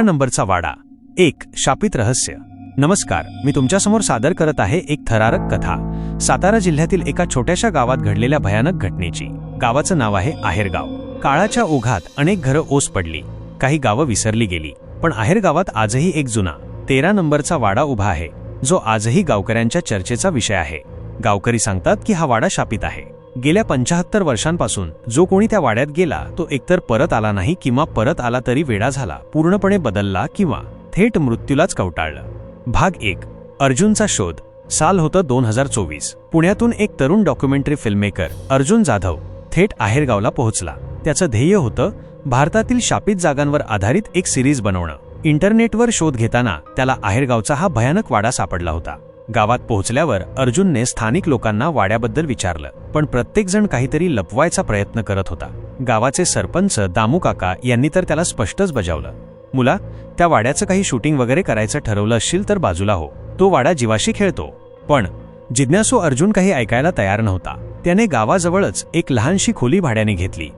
नंबरचा वाडा. एक शापित रहस्य. नमस्कार मी तुमच्यासमोर सादर करत आहे एक थरारक कथा. सातारा जिल्ह्यातील एका छोट्याशा गावात घडलेल्या भयानक घटनेची. गावाचं नाव आहे आहेरगाव. काळाच्या ओघात अनेक घरं ओस पडली. काही गावं विसरली गेली. पण आहेर गावात आजही एक जुना तेरा नंबरचा वाडा उभा आहे. जो आजही गावकऱ्यांच्या चर्चेचा विषय आहे. गावकरी सांगतात की हा वाडा शापित आहे. गेल्या पंचाहत्तर वर्षांपासून जो कोणी त्या वाड्यात गेला तो एकतर परत आला नाही किंवा परत आला तरी वेडा झाला पूर्णपणे बदलला किंवा थेट मृत्यूलाच कवटाळलं. भाग एक. अर्जुनचा शोध. साल होतं दोन हजार चोवीस. पुण्यातून एक तरुण डॉक्युमेंटरी फिल्ममेकर अर्जुन जाधव थेट आहेरगावला पोहोचला. त्याचं ध्येय होतं भारतातील शापित जागांवर आधारित एक सिरीज बनवणं. इंटरनेटवर शोध घेताना त्याला आहेरगावचा हा भयानक वाडा सापडला होता. गावात पोहोचल्यावर अर्जुनने स्थानिक लोकांना वाड्याबद्दल विचारलं पण प्रत्येकजण काहीतरी लपवायचा प्रयत्न करत होता. गावाचे सरपंच दामू काका यांनी तर त्याला स्पष्टच बजावलं मुला त्या वाड्याचं काही शूटिंग वगैरे करायचं ठरवलं असशील तर बाजूला हो. तो वाडा जीवाशी खेळतो. पण जिज्ञासू अर्जुन काही ऐकायला तयार नव्हता. त्याने गावाजवळच एक लहानशी खोली भाड्याने घेतली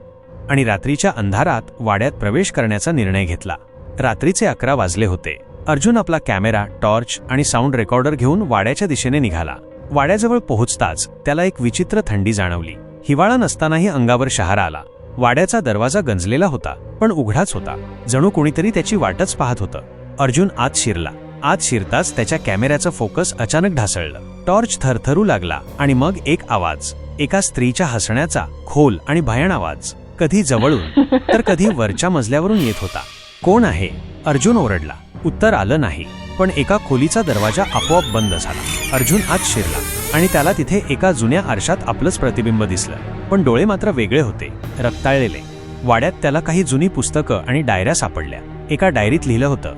आणि रात्रीच्या अंधारात वाड्यात प्रवेश करण्याचा निर्णय घेतला. रात्रीचे अकरा वाजले होते. अर्जुन आपला कॅमेरा टॉर्च आणि साऊंड रेकॉर्डर घेऊन वाड्याच्या दिशेने निघाला. वाड्याजवळ पोहोचताच त्याला एक विचित्र थंडी जाणवली. हिवाळा नसतानाही अंगावर शहारा आला. वाड्याचा दरवाजा गंजलेला होता पण उघडाच होता. जणू कोणीतरी त्याची वाटच पाहत होतं. अर्जुन आत शिरला. आत शिरताच त्याच्या कॅमेऱ्याचं फोकस अचानक ढासळलं. टॉर्च थरथरू लागला आणि मग एक आवाज. एका स्त्रीच्या हसण्याचा खोल आणि भयाण आवाज. कधी जवळून तर कधी वरच्या मजल्यावरून येत होता. कोण आहे? अर्जुन ओरडला. उत्तर आलं नाही पण एका खोलीचा दरवाजा आपोआप बंद झाला. अर्जुन आत शिरला आणि त्याला तिथे एका जुन्या आरशात आपलंच प्रतिबिंब दिसलं. पण डोळे मात्र वेगळे होते रक्ताळलेले. वाड्यात त्याला काही जुनी पुस्तकं आणि डायऱ्या सापडल्या. एका डायरीत लिहिलं होतं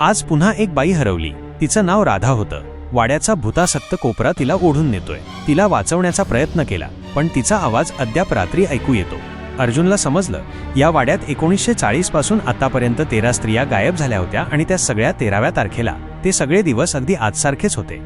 आज पुन्हा एक बाई हरवली. तिचं नाव राधा होतं. वाड्याचा भूतासक्त कोपरा तिला ओढून नेतोय. तिला वाचवण्याचा प्रयत्न केला पण तिचा आवाज अद्याप रात्री ऐकू येतो. अर्जुनला समजलं या वाड्यात एकोणीसशे चाळीसपासून आतापर्यंत तेरा स्त्रिया गायब झाल्या होत्या आणि त्या सगळ्या तेराव्या तारखेला ते सगळे दिवस अगदी आजसारखेच होते.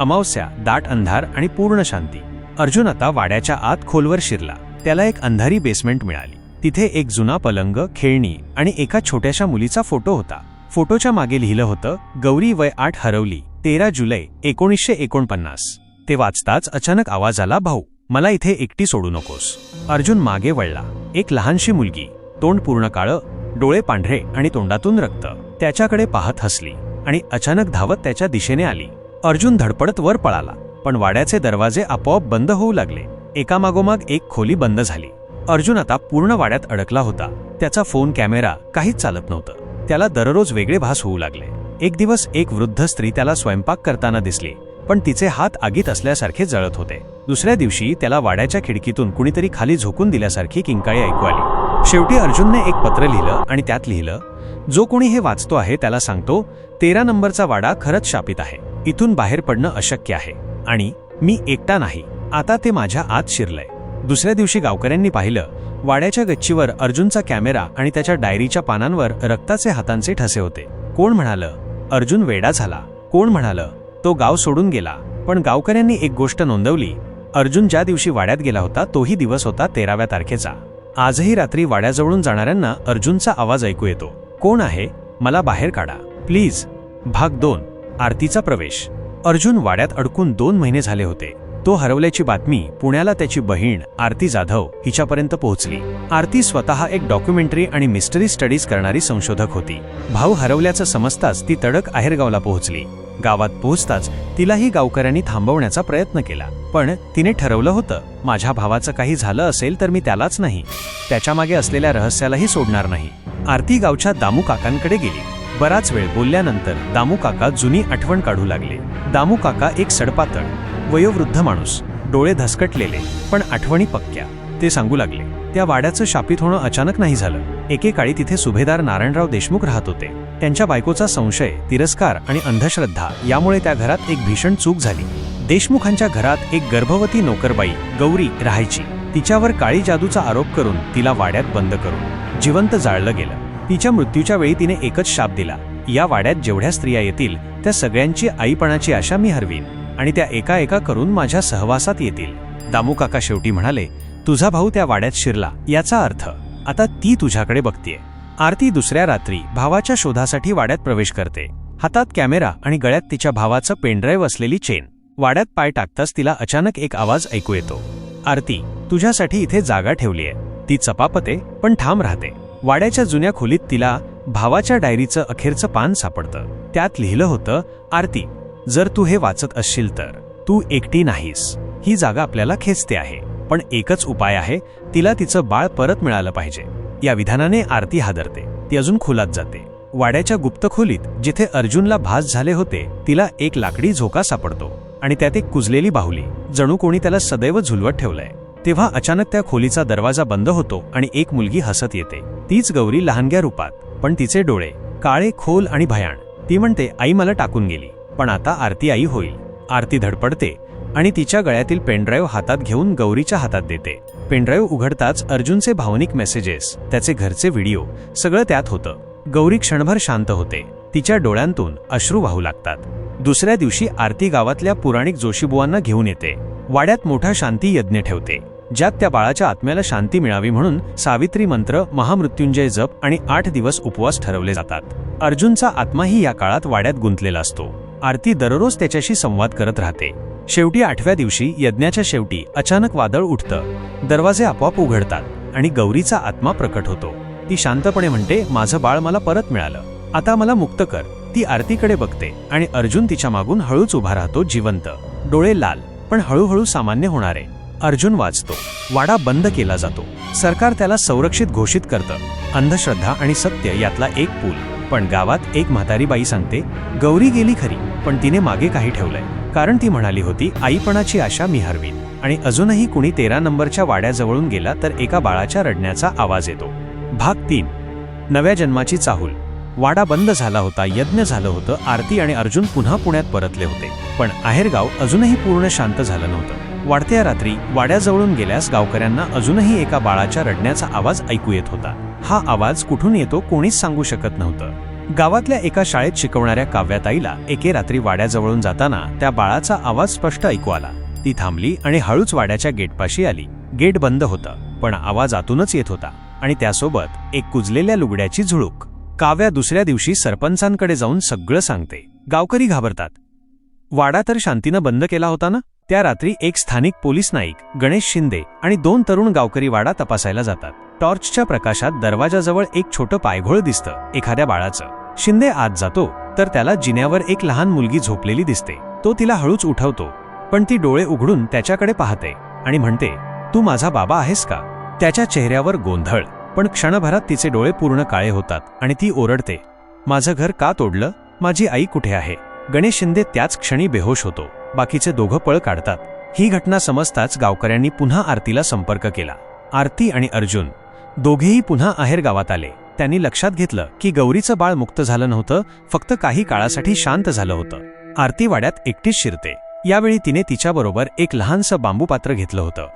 अमावस्या दाट अंधार आणि पूर्ण शांती. अर्जुन आता वाड्याच्या आत खोलवर शिरला. त्याला एक अंधारी बेसमेंट मिळाली. तिथे एक जुना पलंग खेळणी आणि एका छोट्याशा मुलीचा फोटो होता. फोटोच्या मागे लिहिलं होतं गौरी वय आठ हरवली तेरा जुलै एकोणीसशे एकोणपन्नास. ते वाचताच अचानक आवाज आला भाऊ मला इथे एकटी सोडू नकोस. अर्जुन मागे वळला. एक लहानशी मुलगी. तोंड पूर्ण काळं डोळे पांढरे आणि तोंडातून रक्त. त्याच्याकडे पाहत हसली आणि अचानक धावत त्याच्या दिशेने आली. अर्जुन धडपडत वर पळाला पण वाड्याचे दरवाजे आपोआप बंद होऊ लागले. एकामागोमाग एक खोली बंद झाली. अर्जुन आता पूर्ण वाड्यात अडकला होता. त्याचा फोन कॅमेरा काहीच चालत नव्हतं. त्याला दररोज वेगळे भास होऊ लागले. एक दिवस एक वृद्ध स्त्री त्याला स्वयंपाक करताना दिसली. पण तिचे हात आगीत असल्यासारखे जळत होते. दुसऱ्या दिवशी त्याला वाड्याच्या खिडकीतून कुणीतरी खाली झोकून दिल्यासारखी किंकाळी ऐकू आली. शेवटी अर्जुनने एक पत्र लिहिलं आणि त्यात लिहिलं जो कोणी हे वाचतो आहे त्याला सांगतो तेरा नंबरचा वाडा खरंच शापित आहे. इथून बाहेर पडणं अशक्य आहे. आणि मी एकटा नाही. आता ते माझ्या आत शिरलंय. दुसऱ्या दिवशी गावकऱ्यांनी पाहिलं वाड्याच्या गच्चीवर अर्जुनचा कॅमेरा आणि त्याच्या डायरीच्या पानांवर रक्ताचे हातांचे ठसे होते. कोण म्हणालं अर्जुन वेडा झाला. कोण म्हणालं तो गाव सोडून गेला. पण गावकऱ्यांनी एक गोष्ट नोंदवली. अर्जुन ज्या दिवशी वाड्यात गेला होता तोही दिवस होता तेराव्या तारखेचा. आजही रात्री वाड्याजवळून जाणाऱ्यांना अर्जुनचा आवाज ऐकू येतो. कोण आहे? मला बाहेर काढा. प्लीज. भाग दोन. आरतीचा प्रवेश. अर्जुन वाड्यात अडकून दोन महिने झाले होते. तो हरवल्याची बातमी पुण्याला त्याची बहीण आरती जाधव हिच्यापर्यंत पोहोचली. आरती स्वतः एक डॉक्युमेंटरी आणि मिस्टरी स्टडीज करणारी संशोधक होती. भाऊ हरवल्याचं समजताच ती तडक आहेरगावला पोहोचली. गावात पोहोचताच तिलाही गावकऱ्यांनी थांबवण्याचा प्रयत्न केला. पण तिने ठरवलं होतं माझ्या भावाचं काही झालं असेल तर मी त्यालाच नाही. त्याच्यामागे असलेल्या रहस्यालाही सोडणार नाही. आरती गावच्या दामू काकांकडे गेली. बराच वेळ बोलल्यानंतर दामू काका जुनी आठवण काढू लागले. दामू काका एक सडपातळ वयोवृद्ध माणूस. डोळे धसकटलेले पण आठवणी पक्क्या ते सांगू लागले. त्या वाड्याचं शापित होणं अचानक नाही झालं. एकेकाळी तिथे सुभेदार नारायणराव देशमुख राहत होते. त्यांच्या बायकोचा संशय तिरस्कार आणि अंधश्रद्धा यामुळे त्या घरात एक भीषण चूक झाली. देशमुखांच्या घरात एक गर्भवती नोकरबाई गौरी राहायची. तिच्यावर काळी जादूचा आरोप करून तिला वाड्यात बंद करून जिवंत जाळलं गेलं. तिच्या मृत्यूच्या वेळी तिने एकच शाप दिला. या वाड्यात जेवढ्या स्त्रिया येतील त्या सगळ्यांची आईपणाची आशा मी हरवीन आणि त्या एका एका करून माझ्या सहवासात येतील. दामूकाका शेवटी म्हणाले तुझा भाऊ त्या वाड्यात शिरला याचा अर्थ आता ती तुझ्याकडे बघतीये. आरती दुसऱ्या रात्री भावाच्या शोधासाठी वाड्यात प्रवेश करते. हातात कॅमेरा आणि गळ्यात तिच्या भावाचं पेनड्राईव्ह असलेली चेन. वाड्यात पाय टाकताच तिला अचानक एक आवाज ऐकू येतो. आरती तुझ्यासाठी इथे जागा ठेवलीये ती चपापते पण ठाम राहते. वाड्याच्या जुन्या खोलीत तिला भावाच्या डायरीचं अखेरचं पान सापडतं. त्यात लिहिलं होतं आरती जर तू हे वाचत असशील तर तू एकटी नाहीस. ही जागा आपल्याला खेचते आहे. पण एकच उपाय आहे तिला तिचं बाळ परत मिळालं पाहिजे. या विधानाने आरती हादरते. ती अजून खोलात जाते. वाड्याच्या गुप्त खोलीत जिथे अर्जुनला भास झाले होते तिला एक लाकडी झोका सापडतो. आणि त्यात एक कुजलेली बाहुली जणू कोणी त्याला सदैव झुलवत ठेवलंय. तेव्हा अचानक त्या खोलीचा दरवाजा बंद होतो आणि एक मुलगी हसत येते. तीच गौरी लहानग्या रूपात पण तिचे डोळे काळे खोल आणि भयाण. ती म्हणते आई मला टाकून गेली. पण आता आरती आई होईल. आरती धडपडते आणि तिच्या गळ्यातील पेनड्राईव्ह हातात घेऊन गौरीच्या हातात देते. पेनड्राईव्ह उघडताच अर्जुनचे भावनिक मेसेजेस त्याचे घरचे व्हिडिओ सगळं त्यात होतं. गौरी क्षणभर शांत होते. तिच्या डोळ्यांतून अश्रू वाहू लागतात. दुसऱ्या दिवशी आरती गावातल्या पुराणिक जोशीबुवांना घेऊन येते. वाड्यात मोठा शांती यज्ञ ठेवते. ज्यात त्या बाळाच्या आत्म्याला शांती मिळावी म्हणून सावित्री मंत्र महामृत्युंजय जप आणि आठ दिवस उपवास ठरवले जातात. अर्जुनचा आत्माही या काळात वाड्यात गुंतलेला असतो. आरती दररोज त्याच्याशी संवाद करत राहते. शेवटी आठव्या दिवशी यज्ञाच्या शेवटी अचानक वादळ उठतं. दरवाजे आपोआप उघडतात आणि गौरीचा आत्मा प्रकट होतो. ती शांतपणे म्हणते माझं बाळ मला परत मिळालं. आता मला मुक्त कर. ती आरतीकडे बघते आणि अर्जुन तिच्या मागून हळूच उभा राहतो जिवंत. डोळे लाल पण हळूहळू सामान्य होणारे. अर्जुन वाचतो. वाडा बंद केला जातो. सरकार त्याला संरक्षित घोषित करतं. अंधश्रद्धा आणि सत्य यातला एक पूल. पण गावात एक म्हातारी बाई सांगते गौरी गेली खरी पण तिने मागे काही ठेवलंय. कारण ती म्हणाली होती आईपणाची आशा मी हरवीन. आणि अजूनही कुणी तेरा नंबरच्या वाड्याजवळून गेला तर एका बाळाच्या रडण्याचा आवाज येतो. भाग तीन. नव्या जन्माची चाहूल. वाडा बंद झाला होता यज्ञ झालं होतं आरती आणि अर्जुन पुन्हा पुण्यात परतले होते. पण आहेरगाव अजूनही पूर्ण शांत झालं नव्हतं. वाढत्या रात्री वाड्याजवळून गेल्यास गावकऱ्यांना अजूनही एका बाळाच्या रडण्याचा आवाज ऐकू येत होता. हा आवाज कुठून येतो कोणीच सांगू शकत नव्हतं. गावातल्या एका शाळेत शिकवणाऱ्या काव्याताईला एके रात्री वाड्याजवळून जाताना त्या बाळाचा आवाज स्पष्ट ऐकू आला. ती थांबली आणि हळूच वाड्याच्या गेटपाशी आली. गेट बंद होतं पण आवाज आतूनच येत होता आणि त्यासोबत एक कुजलेल्या लुगड्याची झुळूक. काव्या दुसऱ्या दिवशी सरपंचांकडे जाऊन सगळं सांगते. गावकरी घाबरतात. वाडा तर शांतीनं बंद केला होता ना? त्या रात्री एक स्थानिक पोलीस नाईक गणेश शिंदे आणि दोन तरुण गावकरी वाडा तपासायला जातात. टॉर्चच्या प्रकाशात दरवाजाजवळ एक छोटं पायघोळ दिसतं एखाद्या बाळाचं. शिंदे आत जातो तर त्याला जिन्यावर एक लहान मुलगी झोपलेली दिसते. तो तिला हळूच उठवतो पण ती डोळे उघडून त्याच्याकडे पाहते आणि म्हणते तू माझा बाबा आहेस का? त्याच्या चेहऱ्यावर गोंधळ पण क्षणभरात तिचे डोळे पूर्ण काळे होतात आणि ती ओरडते माझं घर का तोडलं? माझी आई कुठे आहे? गणेश शिंदे त्याच क्षणी बेहोश होतो. बाकीचे दोघं पळ काढतात. ही घटना समजताच गावकऱ्यांनी पुन्हा आरतीला संपर्क केला. आरती आणि अर्जुन दोघेही पुन्हा आहेर गावात आले. त्यांनी लक्षात घेतलं की गौरीचं बाळ मुक्त झालं नव्हतं फक्त काही काळासाठी शांत झालं होतं. आरती वाड्यात एकटीच शिरते. यावेळी तिने तिच्याबरोबर एक लहानसं बांबू पात्र घेतलं होतं.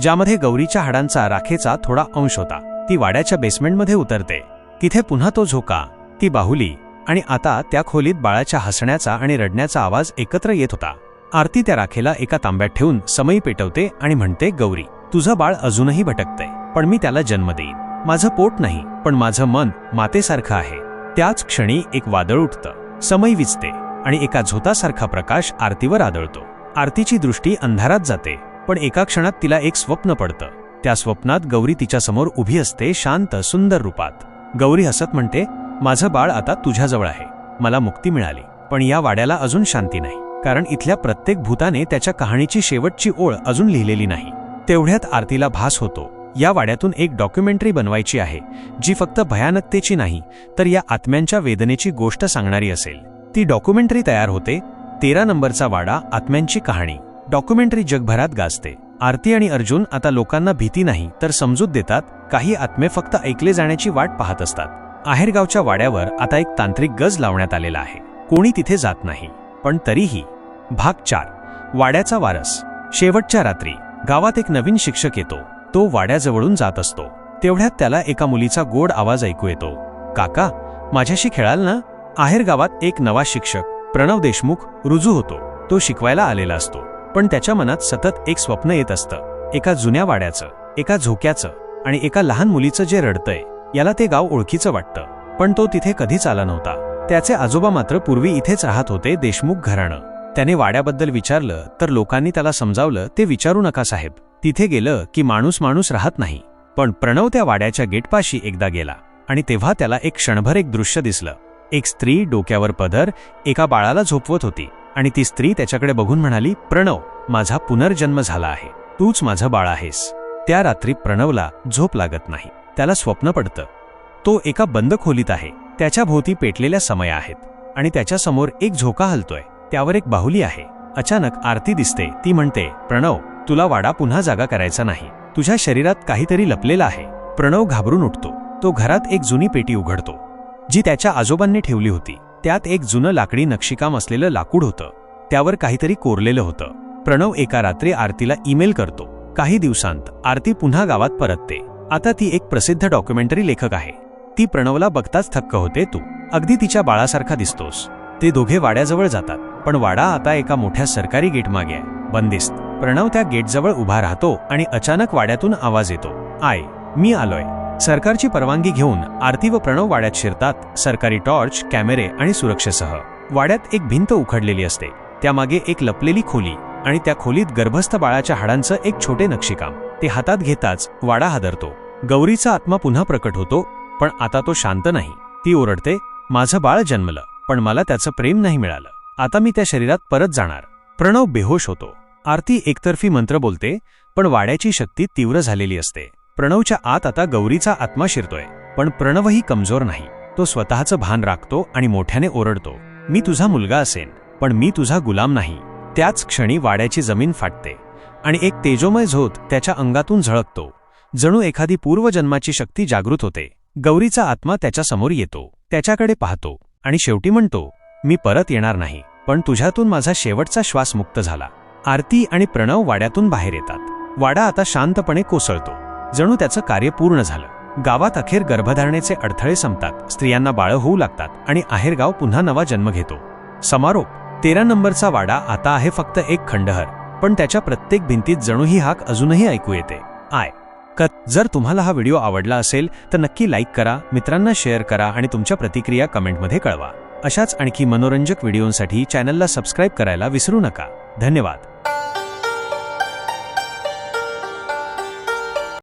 ज्यामध्ये गौरीच्या हाडांचा राखेचा थोडा अंश होता. ती वाड्याच्या बेसमेंटमध्ये उतरते. तिथे पुन्हा तो झोका ती बाहुली आणि आता त्या खोलीत बाळाच्या हसण्याचा आणि रडण्याचा आवाज एकत्र येत होता. आरती त्या राखेला एका तांब्यात ठेवून समई पेटवते आणि म्हणते गौरी तुझं बाळ अजूनही भटकतंय. पण मी त्याला जन्म देईन. माझं पोट नाही पण माझं मन मातेसारखं आहे. त्याच क्षणी एक वादळ उठतं. समय विचते आणि एका झोतासारखा प्रकाश आरतीवर आदळतो. आरतीची दृष्टी अंधारात जाते पण एका क्षणात तिला एक स्वप्न पडतं. त्या स्वप्नात गौरी तिच्यासमोर उभी असते शांत सुंदर रूपात. गौरी हसत म्हणते माझं बाळ आता तुझ्याजवळ आहे. मला मुक्ती मिळाली पण या वाड्याला अजून शांती नाही. कारण इथल्या प्रत्येक भूताने त्याच्या कहाणीची शेवटची ओळ अजून लिहिलेली नाही. तेवढ्यात आरतीला भास होतो. या वाड्यातून एक डॉक्युमेंटरी बनवायची आहे जी फक्त भयानकतेची नाही तर या आत्म्यांच्या वेदनेची गोष्ट सांगणारी असेल. ती डॉक्युमेंटरी तयार होते तेरा नंबरचा वाडा आत्म्यांची कहाणी. डॉक्युमेंटरी जगभरात गाजते. आरती आणि अर्जुन आता लोकांना भीती नाही तर समजूत देतात काही आत्मे फक्त ऐकले जाण्याची वाट पाहत असतात. आहेरगावच्या वाड्यावर आता एक तांत्रिक गज लावण्यात आलेला आहे. कोणी तिथे जात नाही. पण तरीही भाग चार वाड्याचा वारस. शेवटच्या रात्री गावात एक नवीन शिक्षक येतो. तो वाड्याजवळून जात असतो. तेवढ्यात त्याला एका मुलीचा गोड आवाज ऐकू येतो. काका माझ्याशी खेळाल ना? आहेर गावात एक नवा शिक्षक प्रणव देशमुख रुजू होतो. तो शिकवायला आलेला असतो. पण त्याच्या मनात सतत एक स्वप्न येत असतं. एका जुन्या वाड्याचं एका झोक्याचं आणि एका लहान मुलीचं जे रडतंय याला ते गाव ओळखीचं वाटतं. पण तो तिथे कधीच आला नव्हता. त्याचे आजोबा मात्र पूर्वी इथेच राहत होते देशमुख घराणं. त्याने वाड्याबद्दल विचारलं तर लोकांनी त्याला समजावलं ते विचारू नका साहेब. तिथे गेलं की माणूस माणूस राहत नाही. पण प्रणव त्या वाड्याच्या गेटपाशी एकदा गेला आणि तेव्हा त्याला एक क्षणभर एक दृश्य दिसलं. एक स्त्री डोक्यावर पदर एका बाळाला झोपवत होती आणि ती स्त्री त्याच्याकडे बघून म्हणाली प्रणव माझा पुनर्जन्म झाला आहे. तूच माझं बाळ आहेस. त्या रात्री प्रणवला झोप लागत नाही. त्याला स्वप्न पडतं. तो एका बंद खोलीत आहे. त्याच्या भोवती पेटलेल्या समया आहेत आणि त्याच्यासमोर एक झोका हलतोय. त्यावर एक बाहुली आहे. अचानक आरती दिसते. ती म्हणते प्रणव तुला वाडा पुन्हा जागा करायचा नाही. तुझ्या शरीरात काहीतरी लपलेलं आहे. प्रणव घाबरून उठतो. तो घरात एक जुनी पेटी उघडतो. जी त्याच्या आजोबांनी ठेवली होती. त्यात एक जुनं लाकडी नक्षीकाम असलेलं लाकूड होतं. त्यावर काहीतरी कोरलेलं होतं. प्रणव एका रात्री आरतीला ईमेल करतो. काही दिवसांत आरती पुन्हा गावात परतते. आता ती एक प्रसिद्ध डॉक्युमेंटरी लेखक आहे. ती प्रणवला बघताच थक्क होते तू. अगदी तिच्या बाळासारखा दिसतोस. ते दोघे वाड्याजवळ जातात. पण वाडा आता एका मोठ्या सरकारी गेटमागे आहे. बंदिस्त. प्रणव त्या गेटजवळ उभा राहतो आणि अचानक वाड्यातून आवाज येतो. आय मी आलोय. सरकारची परवानगी घेऊन आरती व प्रणव वाड्यात शिरतात सरकारी टॉर्च कॅमेरे आणि सुरक्षेसह. वाड्यात एक भिंत उखडलेली असते. त्यामागे एक लपलेली खोली आणि त्या खोलीत गर्भस्थ बाळाच्या हाडांचं एक छोटे नक्षीकाम. ते हातात घेताच वाडा हादरतो. गौरीचा आत्मा पुन्हा प्रकट होतो पण आता तो शांत नाही. ती ओरडते माझं बाळ जन्मलं पण मला त्याचं प्रेम नाही मिळालं. आता मी त्या शरीरात परत जाणार. प्रणव बेहोश होतो. आरती एकतर्फी मंत्र बोलते पण वाड्याची शक्ती तीव्र झालेली असते. प्रणवच्या आत आता गौरीचा आत्मा शिरतोय पण प्रणवही कमजोर नाही. तो स्वतःचं भान राखतो आणि मोठ्याने ओरडतो मी तुझा मुलगा असेन पण मी तुझा गुलाम नाही. त्याच क्षणी वाड्याची जमीन फाटते आणि एक तेजोमय झोत त्याच्या अंगातून झळकतो. जणू एखादी पूर्वजन्माची शक्ती जागृत होते. गौरीचा आत्मा त्याच्यासमोर येतो त्याच्याकडे पाहतो आणि शेवटी म्हणतो मी परत येणार नाही पण तुझ्यातून माझा शेवटचा श्वास मुक्त झाला. आरती आणि प्रणव वाड्यातून बाहेर येतात. वाडा आता शांतपणे कोसळतो. जणू त्याचं कार्य पूर्ण झालं. गावात अखेर गर्भधारणेचे अडथळे संपतात. स्त्रियांना बाळं होऊ लागतात आणि आहेरगाव पुन्हा नवा जन्म घेतो. समारोप. तेरा नंबरचा वाडा आता आहे फक्त एक खंडहर पण त्याच्या प्रत्येक भिंतीत जणू ही हाक अजूनही ऐकू येते. आय. कत. जर तुम्हाला हा व्हिडिओ आवडला असेल तर नक्की लाईक करा मित्रांना शेअर करा आणि तुमच्या प्रतिक्रिया कमेंटमध्ये कळवा. अशाच आणखी मनोरंजक व्हिडिओंसाठी चॅनलला सबस्क्राईब करायला विसरू नका. धन्यवाद.